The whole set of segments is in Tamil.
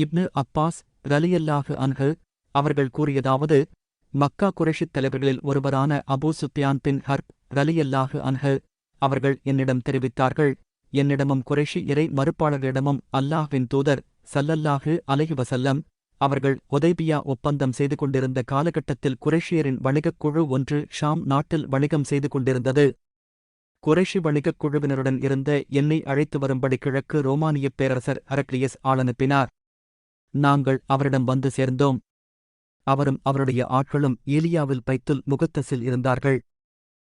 இப்னு அப்பாஸ் ரலியல்லாஹு அன்ஹு அவர்கள் கூறியதாவது மக்கா குரேஷித் தலைவர்களில் ஒருவரான அபு சுத்தியான் பின் ஹர்ப் ரலியல்லாஹு அன்ஹு அவர்கள் என்னிடம் தெரிவித்தார்கள் என்னிடமும் குறைஷி இறை மறுப்பாளர்களிடமும் அல்லாஹ்வின் தூதர் சல்லல்லாஹு அலைஹி வசல்லம் அவர்கள் ஒதேபியா ஒப்பந்தம் செய்து கொண்டிருந்த காலகட்டத்தில் குரேஷியரின் வணிகக் குழு ஒன்று ஷாம் நாட்டில் வணிகம் செய்து கொண்டிருந்தது. குறைஷி வணிகக் குழுவினருடன் இருந்த என்னை அழைத்து வரும்படி கிழக்கு ரோமானியப் பேரரசர் அரக்லியஸ் ஆளனுப்பினார் நாங்கள் அவரிடம் வந்து சேர்ந்தோம். அவரும் அவருடைய ஆட்களும் ஈலியாவில் பைத்துல் முகத்தஸில் இருந்தார்கள்.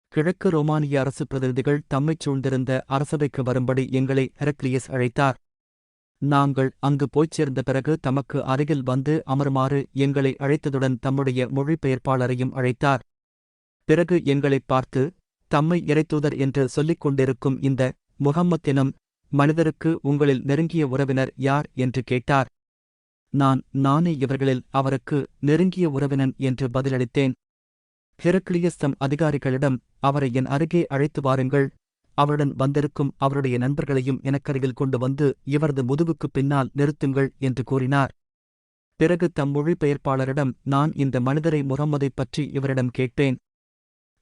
கிழக்கு ரோமானிய அரசு பிரதிநிதிகள் தம்மைச் சூழ்ந்திருந்த அரசவைக்கு வரும்படி எங்களை ஹெரக்லியஸ் அழைத்தார். நாங்கள் அங்கு போய்ச் சேர்ந்த பிறகு தமக்கு அருகில் வந்து அமருமாறு எங்களை அழைத்ததுடன் தம்முடைய மொழிபெயர்ப்பாளரையும் அழைத்தார். பிறகு எங்களைப் பார்த்து தம்மை இறைத்தூதர் என்று சொல்லிக் கொண்டிருக்கும் இந்த முகம்மத் எனும் மனிதருக்கு உங்களில் நெருங்கிய உறவினர் யார்? என்று கேட்டார். நான் நானே இவர்களில் அவருக்கு நெருங்கிய உறவினன் என்று பதிலளித்தேன். ஹெரக்லியஸ்தம் அதிகாரிகளிடம் அவரை என் அருகே அழைத்து வாருங்கள். அவருடன் வந்திருக்கும் அவருடைய நண்பர்களையும் எனக்கருகில் கொண்டு வந்து இவரது முதுகுக்குப் பின்னால் நிறுத்துங்கள் என்று கூறினார். பிறகு தம் மொழிபெயர்ப்பாளரிடம் நான் இந்த மனிதரை முகம்மதைப் பற்றி இவரிடம் கேட்டேன்.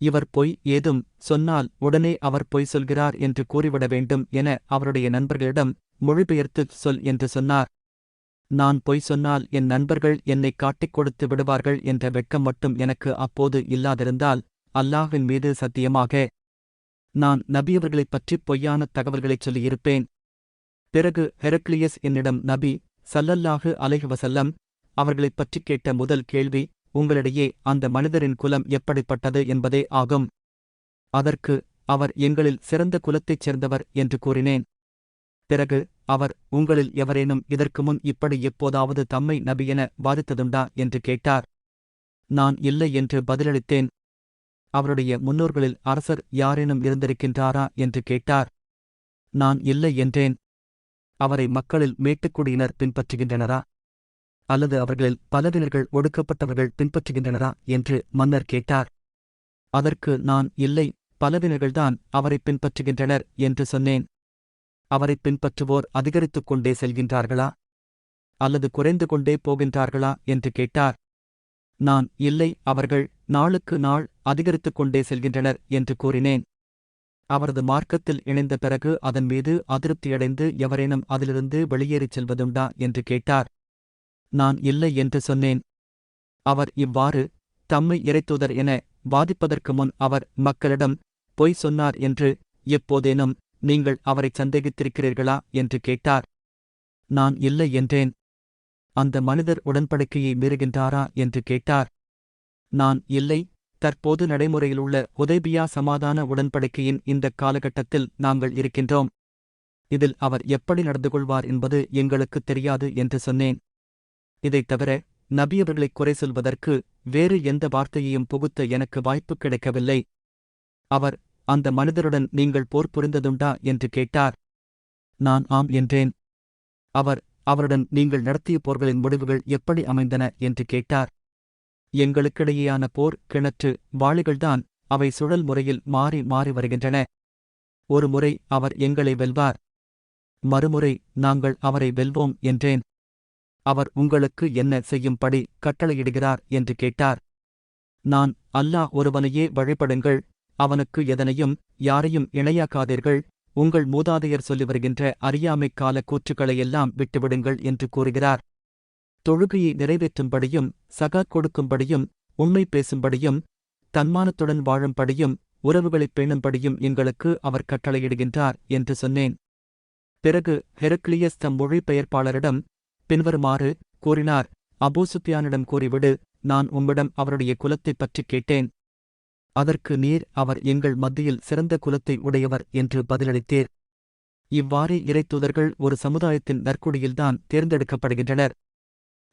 இவர் பொய் ஏதும் சொன்னால் உடனே அவர் பொய் சொல்கிறார் என்று கூறிவிட வேண்டும் என அவருடைய நண்பர்களிடம் மொழிபெயர்த்துச் சொல் என்று சொன்னார். நான் பொய் சொன்னால் என் நண்பர்கள் என்னை காட்டிக் கொடுத்து விடுவார்கள் என்ற வெட்கம் மட்டும் எனக்கு அப்போது இல்லாதிருந்தால் அல்லாஹ்வின் மீது சத்தியமாக நான் நபியவர்களைப் பற்றி பொய்யான தகவல்களைச் சொல்லியிருப்பேன். பிறகு ஹெரக்லியஸ் என்னிடம் நபி சல்லல்லாஹு அலைஹி அவர்களைப் பற்றிக் கேட்ட முதல் கேள்வி உங்களிடையே அந்த மனிதரின் குலம் எப்படிப்பட்டது என்பதே ஆகும். அதற்கு அவர் எங்களில் சிறந்த குலத்தைச் சேர்ந்தவர் என்று கூறினேன். பிறகு அவர் உங்களில் எவரேனும் இதற்கு முன் இப்படி எப்போதாவது தம்மை நபியென வாதித்ததுண்டா? என்று கேட்டார். நான் இல்லை என்று பதிலளித்தேன். அவருடைய முன்னோர்களில் அரசர் யாரேனும் இருந்திருக்கின்றாரா? என்று கேட்டார். நான் இல்லை என்றேன். அவரை மக்களில் மேட்டுக்குடியினர் பின்பற்றுகின்றனரா? அல்லது அவர்களில் பலவினர்கள் ஒடுக்கப்பட்டவர்கள் பின்பற்றுகின்றனரா? என்று மன்னர் கேட்டார். அதற்கு நான் இல்லை. பலவினர்கள்தான் அவரை பின்பற்றுகின்றனர் என்று சொன்னேன். அவரை பின்பற்றுவோர் அதிகரித்துக் கொண்டே செல்கின்றார்களா? அல்லது குறைந்து கொண்டே போகின்றார்களா? என்று கேட்டார். நான் இல்லை அவர்கள் நாளுக்கு நாள் அதிகரித்துக் கொண்டே செல்கின்றனர் என்று கூறினேன். அவரது மார்க்கத்தில் இணைந்த பிறகு அதன் மீது அதிருப்தியடைந்து எவரேனும் அதிலிருந்து வெளியேறிச் செல்வதுண்டா? என்று கேட்டார். நான் இல்லை என்று சொன்னேன். அவர் இவ்வாறு தம்மை இறைத்தூதர் என வாதிப்பதற்கு முன் அவர் மக்களிடம் பொய் சொன்னார் என்று எப்போதேனும் நீங்கள் அவரைச் சந்தேகித்திருக்கிறீர்களா? என்று கேட்டார். நான் இல்லை என்றேன். அந்த மனிதர் உடன்படிக்கையை மீறுகின்றாரா? என்று கேட்டார். நான் இல்லை. தற்போது நடைமுறையிலுள்ள உதேபியா சமாதான உடன்படிக்கையின் இந்தக் காலகட்டத்தில் நாங்கள் இருக்கின்றோம். இதில் அவர் எப்படி நடந்து கொள்வார் என்பது எங்களுக்குத் தெரியாது என்று சொன்னேன். இதைத் தவிர நபியவர்களைக் குறை சொல்வதற்கு வேறு எந்த வார்த்தையையும் புகுத்த எனக்கு வாய்ப்பு கிடைக்கவில்லை. அவர் அந்த மனிதருடன் நீங்கள் போர் புரிந்ததுண்டா என்று கேட்டார். நான் ஆம் என்றேன். அவர் அவருடன் நீங்கள் நடத்திய போர்களின் முடிவுகள் எப்படி அமைந்தன? என்று கேட்டார். எங்களுக்கிடையேயான போர் கிணற்று வாளிகள்தான் அவை சுழல் முறையில் மாறி மாறி வருகின்றன. ஒரு முறை அவர் எங்களை வெல்வார். மறுமுறை நாங்கள் அவரை வெல்வோம் என்றேன். அவர் உங்களுக்கு என்ன செய்யும்படி கட்டளையிடுகிறார் என்று கேட்டார். நான் அல்லாஹ் ஒருவனையே வழிபடுங்கள் அவனுக்கு எதனையும் யாரையும் இணையாக்காதீர்கள். உங்கள் மூதாதையர் சொல்லி வருகின்ற அறியாமைக் கால கூற்றுக்களையெல்லாம் விட்டுவிடுங்கள் என்று கூறுகிறார். தொழுகையை நிறைவேற்றும்படியும் சகா கொடுக்கும்படியும் உண்மை பேசும்படியும் தன்மானத்துடன் வாழும்படியும் உறவுகளைப் பேணும்படியும் எங்களுக்கு அவர் கட்டளையிடுகின்றார் என்று சொன்னேன். பிறகு ஹெரக்லியஸ் தம் மொழிபெயர்ப்பாளரிடம் பின்வருமாறு கூறினார் அபூசுப்பியானிடம் கூறிவிடு நான் உம்மிடம் அவருடைய குலத்தைப் பற்றிக் கேட்டேன். அதற்கு நீர் அவர் எங்கள் மத்தியில் சிறந்த குலத்தை உடையவர் என்று பதிலளித்தீர். இவ்வாறே இறைத்துதர்கள் ஒரு சமுதாயத்தின் நற்குடியில்தான் தேர்ந்தெடுக்கப்படுகின்றனர்.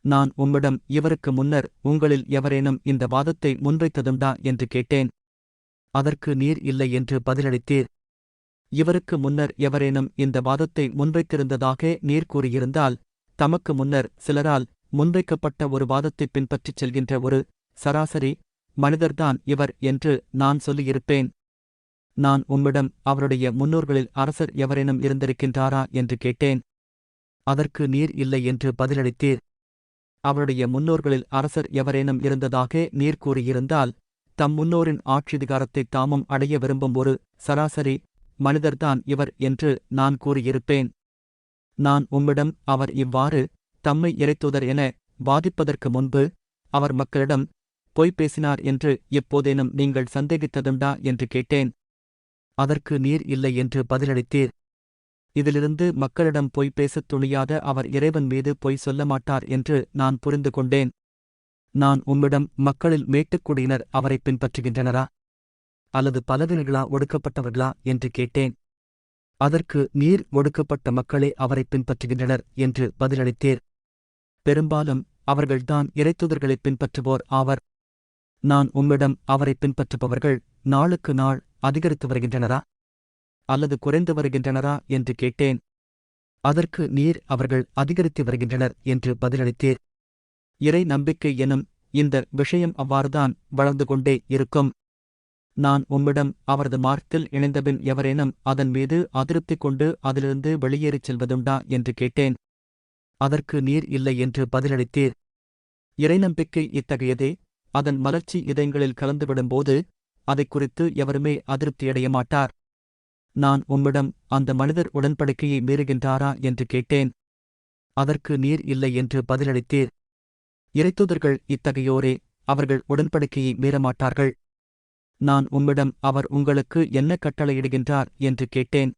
நான் உம்மிடம் இவருக்கு முன்னர் உங்களில் எவரேனும் இந்த வாதத்தை முன்வைத்ததுண்டா என்று கேட்டேன். அதற்கு நீர் இல்லை என்று பதிலளித்தீர். இவருக்கு முன்னர் எவரேனும் இந்த வாதத்தை முன்வைத்திருந்ததாக நீர் கூறியிருந்தால் தமக்கு முன்னர் சிலரால் முன்வைக்கப்பட்ட ஒரு வாதத்தைப் பின்பற்றிச் செல்கின்ற ஒரு சராசரி மனிதர்தான் இவர் என்று நான் சொல்லியிருப்பேன். நான் உம்மிடம் அவருடைய முன்னோர்களில் அரசர் எவரேனும் இருந்திருக்கின்றாரா என்று கேட்டேன். அதற்கு நீர் இல்லை என்று பதிலளித்தீர். அவருடைய முன்னோர்களில் அரசர் எவரேனும் இருந்ததாக நீர் கூறியிருந்தால் தம் முன்னோரின் ஆட்சிதிகாரத்தை தாமும் அடைய விரும்பும் ஒரு சராசரி மனிதர்தான் இவர் என்று நான் கூறியிருப்பேன். நான் உம்மிடம் அவர் இவ்வாறு தம்மை இறைத்துதர் என வாதிப்பதற்கு முன்பு அவர் மக்களிடம் பொய் பேசினார் என்று எப்போதேனும் நீங்கள் சந்தேகித்ததுண்டா என்று கேட்டேன். அதற்கு நீர் இல்லை என்று பதிலளித்தீர். இதிலிருந்து மக்களிடம் பொய் பேசத் துணியாத அவர் இறைவன் மீது பொய் சொல்ல மாட்டார் என்று நான் புரிந்து கொண்டேன். நான் உம்மிடம் மக்களில் மேட்டுக்குடியினர் அவரை பின்பற்றுகின்றனரா? அல்லது பலவினர்களா ஒடுக்கப்பட்டவர்களா என்று கேட்டேன். அதற்கு நீர் ஒடுக்கப்பட்ட மக்களே அவரை பின்பற்றுகின்றனர் என்று பதிலளித்தீர். பெரும்பாலும் அவர்கள்தான் இறைத்துதர்களைப் பின்பற்றுவோர் ஆவர். நான் உம்மிடம் அவரை பின்பற்றுபவர்கள் நாளுக்கு நாள் அதிகரித்து வருகின்றனரா? அல்லது குறைந்து வருகின்றனரா என்று கேட்டேன். அதற்கு நீர் அவர்கள் அதிகரித்து வருகின்றனர் என்று பதிலளித்தீர். இறை நம்பிக்கை எனும் இந்த விஷயம் அவ்வாறுதான் வளர்ந்து கொண்டே இருக்கும். நான் உம்மிடம் அவரது மார்க்கில் இணைந்தபின் எவரேனும் அதன் மீது அதிருப்தி கொண்டு அதிலிருந்து வெளியேறிச் செல்வதுண்டா என்று கேட்டேன். அதற்கு நீர் இல்லை என்று பதிலளித்தீர். இறைநம்பிக்கை இத்தகையதே. அதன் மலர்ச்சி இதயங்களில் கலந்துவிடும்போது அதைக் குறித்து எவருமே அதிருப்தியடைய மாட்டார் நான் உம்மிடம் அந்த மனிதர் உடன்படிக்கையை மீறுகின்றாரா என்று கேட்டேன். அதற்கு நீர் இல்லை என்று பதிலளித்தீர். இறைத்துதர்கள் இத்தகையோரே அவர்கள் உடன்படிக்கையை மீறமாட்டார்கள். நான் உம்மிடம் அவர் உங்களுக்கு என்ன கட்டளையிடுகின்றார் என்று கேட்டேன்.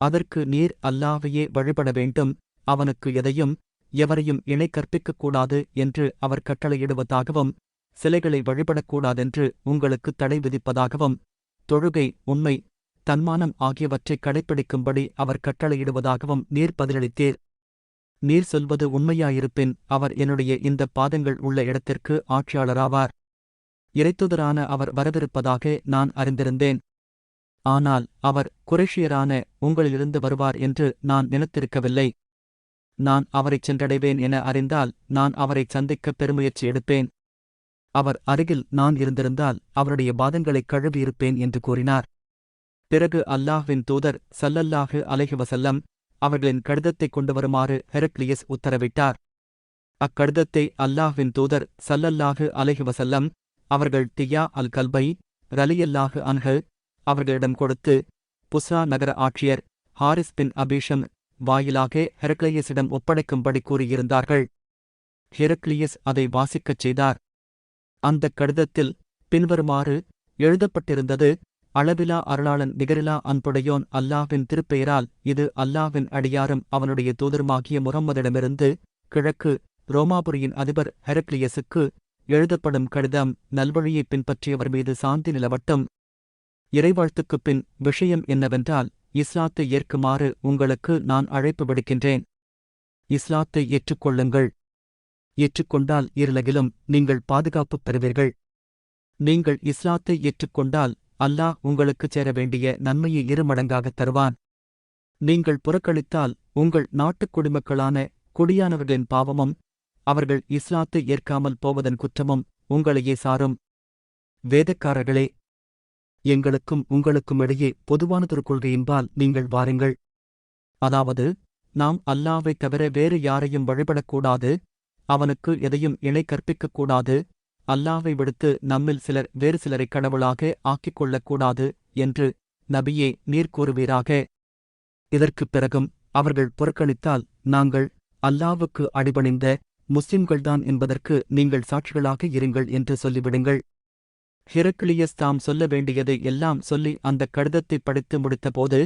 அதற்கு நீர் அல்லாவையே வழிபட வேண்டும். அவனுக்கு எதையும் எவரையும் இணை கற்பிக்கக்கூடாது என்று அவர் கட்டளையிடுவதாகவும் சிலைகளை வழிபடக்கூடாதென்று உங்களுக்கு தடை விதிப்பதாகவும் தொழுகை உண்மை தன்மானம் ஆகியவற்றைக் கடைப்பிடிக்கும்படி அவர் கட்டளையிடுவதாகவும் நீர் பதிலளித்தீர். நீர் சொல்வது உண்மையாயிருப்பின் அவர் என்னுடைய இந்த பாதங்கள் உள்ள இடத்திற்கு ஆட்சியாளராவார். இறைத்துதரான அவர் வரவிருப்பதாக நான் அறிந்திருந்தேன். ஆனால் அவர் குரேஷியரான உங்களிலிருந்து வருவார் என்று நான் நினைத்திருக்கவில்லை. நான் அவரைச் சென்றடைவேன் என அறிந்தால் நான் அவரைச் சந்திக்க பெருமுயற்சி எடுப்பேன். அவர் அருகில் நான் இருந்திருந்தால் அவருடைய பாதங்களைக் கழுவியிருப்பேன் என்று கூறினார். பிறகு அல்லாஹ்வின் தூதர் சல்லல்லாஹு அலைஹி வசல்லம் அவர்களின் கடிதத்தைக் கொண்டு வருமாறு ஹெரக்லியஸ் உத்தரவிட்டார். அக்கடிதத்தை அல்லாஹ்வின் தூதர் சல்லல்லாஹு அலைஹி வசல்லம் அவர்கள் தியா அல் கல்பை ரலியல்லாஹு அன்ஹு அவர்களிடம் கொடுத்து புசா நகர ஆட்சியர் ஹாரிஸ் பின் அபீஷம் வாயிலாக ஹெரக்லியஸிடம் ஒப்படைக்கும்படி கூறியிருந்தார்கள். ஹெரக்லியஸ் அதை வாசிக்கச் செய்தார். அந்தக் கடிதத்தில் பின்வருமாறு எழுதப்பட்டிருந்தது அளவிலா அருளாளன் நிகரிலா அன்புடையோன் அல்லாவின் திருப்பெயரால் இது அல்லாவின் அடியாரும் அவனுடைய தூதருமாகிய முகம்மதிடமிருந்து கிழக்கு ரோமாபுரியின் அதிபர் ஹெரக்லியஸுக்கு எழுதப்படும் கடிதம் நல்வழியைப் பின்பற்றியவர் மீது சாந்தி நிலவட்டும். இறைவாழ்த்துக்குப் பின் விஷயம் என்னவென்றால் இஸ்லாத்தை ஏற்குமாறு உங்களுக்கு நான் அழைப்பு விடுக்கின்றேன். இஸ்லாத்தை ஏற்றுக்கொள்ளுங்கள். ஏற்றுக்கொண்டால் இருலகிலும் நீங்கள் பாதுகாப்பு பெறுவீர்கள். நீங்கள் இஸ்லாத்தை ஏற்றுக்கொண்டால் அல்லாஹ் உங்களுக்குச் சேர வேண்டிய நன்மையை இருமடங்காகத் தருவான். நீங்கள் புறக்கணித்தால் உங்கள் நாட்டுக் குடிமக்களான குடியானவர்களின் பாவமும் அவர்கள் இஸ்லாத்தை ஏற்காமல் போவதன் குற்றமும் உங்களையே சாரும். வேதக்காரர்களே எங்களுக்கும் உங்களுக்கும் இடையே பொதுவானதொரு கொள்கையின்பால் நீங்கள் வாருங்கள். அதாவது நாம் அல்லாவைத் தவிர வேறு யாரையும் வழிபடக்கூடாது. அவனுக்கு எதையும் இணை கற்பிக்கக்கூடாது அல்லாவை விடுத்து நம்மில் சிலர் வேறு சிலரை கடவுளாக ஆக்கிக் கொள்ளக்கூடாது என்று நபியே நீர் கூறுவீராக. இதற்குப் பிறகும் அவர்கள் புறக்கணித்தால் நாங்கள் அல்லாவுக்கு அடிபணிந்த முஸ்லிம்கள்தான் என்பதற்கு நீங்கள் சாட்சிகளாக இருங்கள் என்று சொல்லிவிடுங்கள். ஹிரக்கிளியஸ் தாம் சொல்ல வேண்டியதை எல்லாம் சொல்லி அந்தக் கடிதத்தை படித்து முடித்தபோது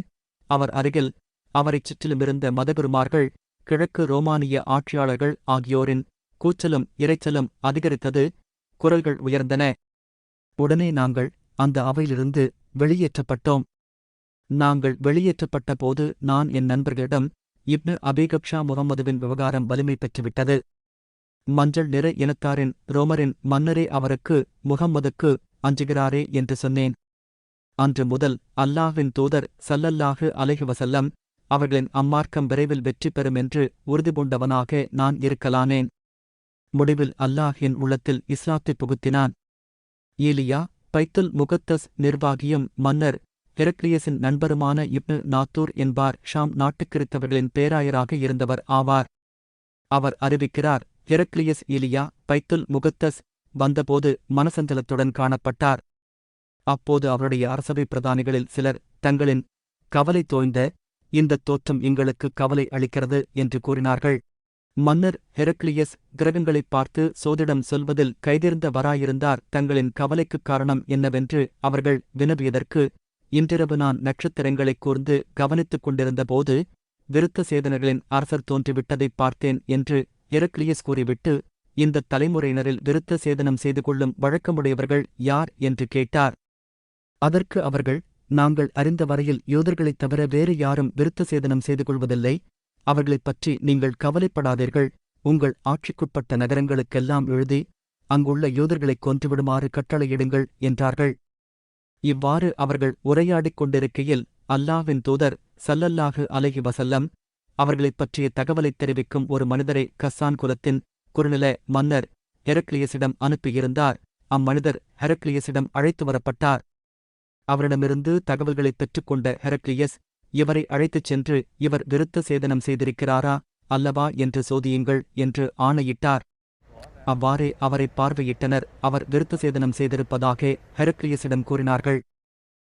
அவர் அருகில் அவரைச் சுற்றிலுமிருந்த மதகுருமார்கள் கிழக்கு ரோமானிய ஆட்சியாளர்கள் ஆகியோரின் கூச்சலும் இரைச்சலும் அதிகரித்தது. குரல்கள் உயர்ந்தன. உடனே நாங்கள் அந்த அவையிலிருந்து வெளியேற்றப்பட்டோம். நாங்கள் வெளியேற்றப்பட்ட போது நான் என் நண்பர்களிடம் இப்னு அபிகப்ஷா முகமதுவின் விவகாரம் வலிமை பெற்றுவிட்டது. மஞ்சள் நிற இனத்தாரின் ரோமரின் மன்னரே அவருக்கு முகம்மதுக்கு அஞ்சுகிறாரே என்று சொன்னேன். அன்று முதல் அல்லாஹ்வின் தூதர் சல்லல்லாஹு அலஹிவசல்லம் அவர்களின் அம்மார்க்கம் விரைவில் வெற்றி பெறும் என்று உறுதிபூண்டவனாக நான் இருக்கலானேன். முடிவில் அல்லாஹ் என் உள்ளத்தில் இஸ்லாத்தை புகுத்தினான். ஈலியா பைத்துல் முகத்தஸ் நிர்வாகியும் மன்னர் ஹெரக்லியஸின் நண்பருமான இப்னு நாத்தூர் என்பார். ஷாம் நாட்டுக்கிருத்தவர்களின் பேராயராக இருந்தவர் ஆவார். அவர் அறிவிக்கிறார் ஹெரக்லியஸ் இலியா பைத்துல் முகத்தஸ் வந்தபோது மனசஞ்சலத்துடன் காணப்பட்டார். அப்போது அவருடைய அரசவை பிரதானிகளில் சிலர் தங்களின் கவலை தோய்ந்த இந்தத் தோற்றம் எங்களுக்கு கவலை அளிக்கிறது என்று கூறினார்கள். மன்னர் ஹெரக்லியஸ் கிரகங்களைப் பார்த்து சோதிடம் சொல்வதில் கைதேர்ந்தவராயிருந்தார் தங்களின் கவலைக்குக் காரணம் என்னவென்று அவர்கள் வினவியதற்கு இன்றிரவு நான் நட்சத்திரங்களைக் கூர்ந்து கவனித்துக் கொண்டிருந்தபோது விருத்த சேதனர்களின் அரசர் தோன்றிவிட்டதைப் பார்த்தேன் என்று ஹெரக்லியஸ் கூறிவிட்டு இந்தத் தலைமுறையினரில் விருத்த சேதனம் செய்து கொள்ளும் வழக்கமுடையவர்கள் யார் என்று கேட்டார். அதற்கு அவர்கள் நாங்கள் அறிந்த வரையில் யூதர்களைத் தவிர வேறு யாரும் விருத்த சேதனம் செய்து கொள்வதில்லை அவர்களைப் பற்றி நீங்கள் கவலைப்படாதீர்கள். உங்கள் ஆட்சிக்குட்பட்ட நகரங்களுக்கெல்லாம் எழுதி அங்குள்ள யூதர்களைக் கொன்றுவிடுமாறு கட்டளையிடுங்கள் என்றார்கள். இவ்வாறு அவர்கள் உரையாடிக் கொண்டிருக்கையில் அல்லாவின் தூதர் சல்லல்லாஹு அலஹி வசல்லம் அவர்களைப் பற்றிய தகவலைத் தெரிவிக்கும் ஒரு மனிதரை கஸ்ஸான் குலத்தின் குறுநில மன்னர் ஹெரக்லியஸிடம் அனுப்பியிருந்தார். அம்மனிதர் ஹெரக்லியஸிடம் அழைத்து வரப்பட்டார். அவரிடமிருந்து தகவல்களைப் பெற்றுக்கொண்ட ஹெரக்லியஸ் இவரை அழைத்துச் சென்று இவர் விருத்த சேதனம் செய்திருக்கிறாரா? அல்லவா என்று சோதியுங்கள் என்று ஆணையிட்டார். அவ்வாறே அவரை பார்வையிட்டனர். அவர் விருத்த சேதனம் செய்திருப்பதாக ஹெரக்லியஸிடம் கூறினார்கள்.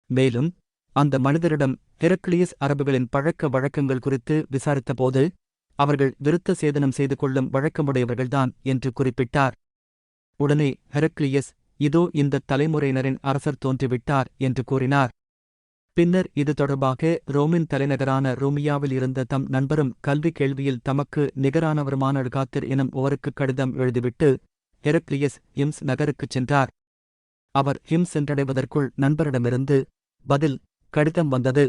மேலும் அந்த மனிதரிடம் ஹெரக்லியஸ் அரபுகளின் பழக்க வழக்கங்கள் குறித்து விசாரித்தபோது அவர்கள் விருத்த சேதனம் செய்து கொள்ளும் வழக்கமுடையவர்கள்தான் என்று குறிப்பிட்டார். உடனே ஹெரக்லியஸ் இதோ இந்த தலைமுறையினரின் அரசர் தோன்றிவிட்டார் என்று கூறினார். பின்னர் இது தொடர்பாக ரோமின் தலைநகரான ரோமியாவில் இருந்த தம் நண்பரும் கல்வி கேள்வியில் தமக்கு நிகரானவருமான அழுகாத்திர் எனும் ஒருவருக்கு கடிதம் எழுதிவிட்டு ஹெரக்லியஸ் ஹிம்ஸ் நகருக்குச் சென்றார். அவர் ஹிம்ஸ் சென்றடைவதற்குள் நண்பரிடமிருந்து பதில் கடிதம் வந்தது.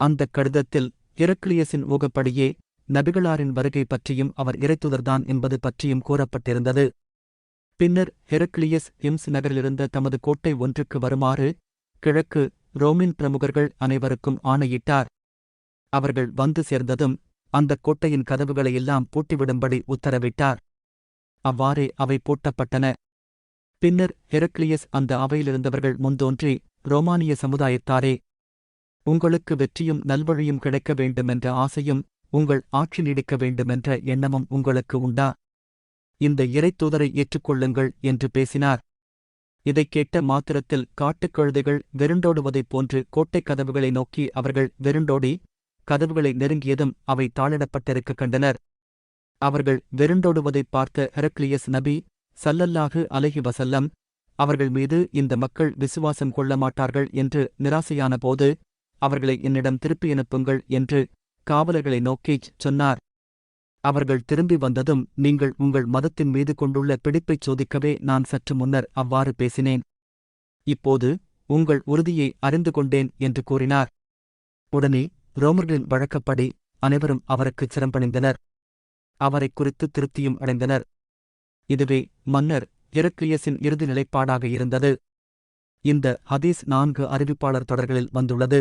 அந்தக் கடிதத்தில் ஹெரக்லியஸின் ஊகப்படியே நபிகளாரின் வருகை பற்றியும் அவர் இறைத்துதர்தான் என்பது பற்றியும் கூறப்பட்டிருந்தது. பின்னர் ஹெரக்லியஸ் ஹிம்ஸ் நகரிலிருந்த தமது கோட்டை ஒன்றுக்கு வருமாறு கிழக்கு ரோமின் பிரமுகர்கள் அனைவருக்கும் ஆணையிட்டார். அவர்கள் வந்து சேர்ந்ததும் அந்தக் கோட்டையின் கதவுகளையெல்லாம் பூட்டிவிடும்படி உத்தரவிட்டார். அவ்வாறே அவை பூட்டப்பட்டன. பின்னர் ஹெரக்லியஸ் அந்த அவையிலிருந்தவர்கள் முன்தோன்றி ரோமானிய சமுதாயத்தாரே உங்களுக்கு வெற்றியும் நல்வழியும் கிடைக்க வேண்டுமென்ற ஆசையும் உங்கள் ஆட்சி நீடிக்க வேண்டுமென்ற எண்ணமும் உங்களுக்கு உண்டா? இந்த இறைத்தூதரை ஏற்றுக்கொள்ளுங்கள் என்று பேசினார். இதைக் கேட்ட மாத்திரத்தில் காட்டுக் கழுதைகள் வெருண்டோடுவதைப் போன்று கோட்டைக் கதவுகளை நோக்கி அவர்கள் வெருண்டோடி கதவுகளை நெருங்கியதும் அவை தாளிடப்பட்டிருக்க கண்டனர். அவர்கள் வெருண்டோடுவதைப் பார்த்த ஹெரக்லியஸ் நபி சல்லல்லாஹு அலஹி வசல்லம் அவர்கள் மீது இந்த மக்கள் விசுவாசம் கொள்ள மாட்டார்கள் என்று நிராசையான போது அவர்களை என்னிடம் திருப்பி அனுப்புங்கள் என்று காவலர்களை நோக்கிச் சொன்னார். அவர்கள் திரும்பி வந்ததும் நீங்கள் உங்கள் மதத்தின் மீது கொண்டுள்ள பிடிப்பைச் சோதிக்கவே நான் சற்று முன்னர் அவ்வாறு பேசினேன். இப்போது உங்கள் உறுதியை அறிந்து கொண்டேன் என்று கூறினார். உடனே ரோமர்களின் வழக்கப்படி அனைவரும் அவருக்குச் சிறம்பணிந்தனர் அவரைக் குறித்து திருப்தியும் அடைந்தனர். இதுவே மன்னர் இரக்கியஸின் இறுதி நிலைப்பாடாக இருந்தது. இந்த ஹதீஸ் நான்கு அறிவிப்பாளர் தொடர்களில் வந்துள்ளது.